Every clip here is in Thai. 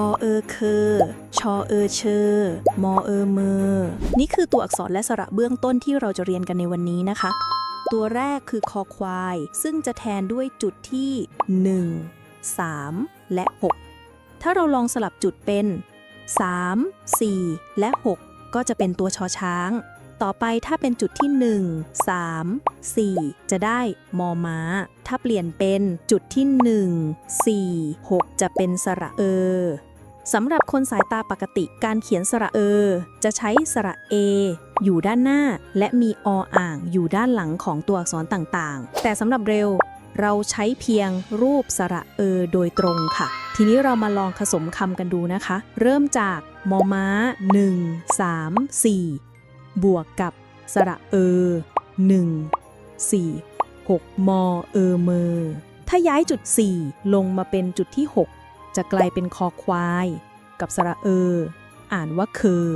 อเออเคอชอเออเชอมอเออเมอนี่คือตัวอักษรและสระเบื้องต้นที่เราจะเรียนกันในวันนี้นะคะ ตัวแรกคือคอควาย ซึ่งจะแทนด้วยจุดที่ 1 3 และ 6 ถ้าเราลองสลับจุดเป็น 3 4 และ 6 ก็จะเป็นตัวชอช้าง ต่อไปถ้าเป็นจุดที่ 1 3 4 จะได้มอม้า ถ้าเปลี่ยนเป็นจุดที่ 1 4 6 จะเป็นสระเออสำหรับคนสายตาปกติการเขียนสระเออจะใช้สระเออยู่ด้านหน้า และมีออ่างอยู่ด้านหลังของตัวอักษรต่างๆ แต่สำหรับเร็วเราใช้เพียงรูปสระเออโดยตรงค่ะ ทีนี้เรามาลองผสมคำกันดูนะคะ เริ่มจากมอม้า 1 3 4 บวกกับสระเออ1 4 6มอเออเมอถ้าย้ายจุด 4 ลงมาเป็นจุดที่ 6 จะกลายเป็นคอควาย กับสระเอออ่านว่าเคอ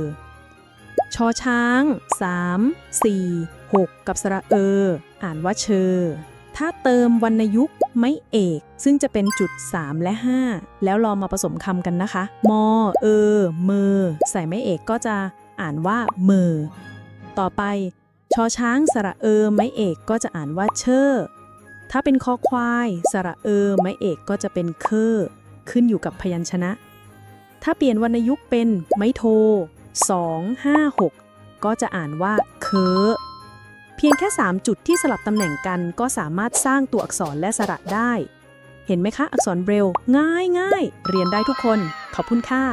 ชอช้าง 3 4 6 กับสระเอออ่านว่าเชอ ถ้าเติมวรรณยุกต์ไม่เอก ซึ่งจะเป็นจุด 3 และ 5 แล้วลองมาผสมคำกันนะคะ มอ เออเมอ ใส่ไม่เอกก็จะ อ่านว่าเมอต่อไป ชอช้างสระเออไม้เอกก็จะอ่านว่าเชอถ้าเป็นคอควาย สระเออไม้เอกก็จะเป็นเคอขึ้นอยู่กับพยัญชนะ ถ้าเปลี่ยนวรรณยุกต์เป็นไม้โท2 5 6ก็จะอ่านว่าเคอเพียงแค่ 3 จุดที่สลับตำแหน่งกันก็สามารถสร้างตัวอักษรและสระได้ เห็นไหมคะ อักษรเบรลง่ายง่ายเรียนได้ทุกคน ขอบคุณค่ะ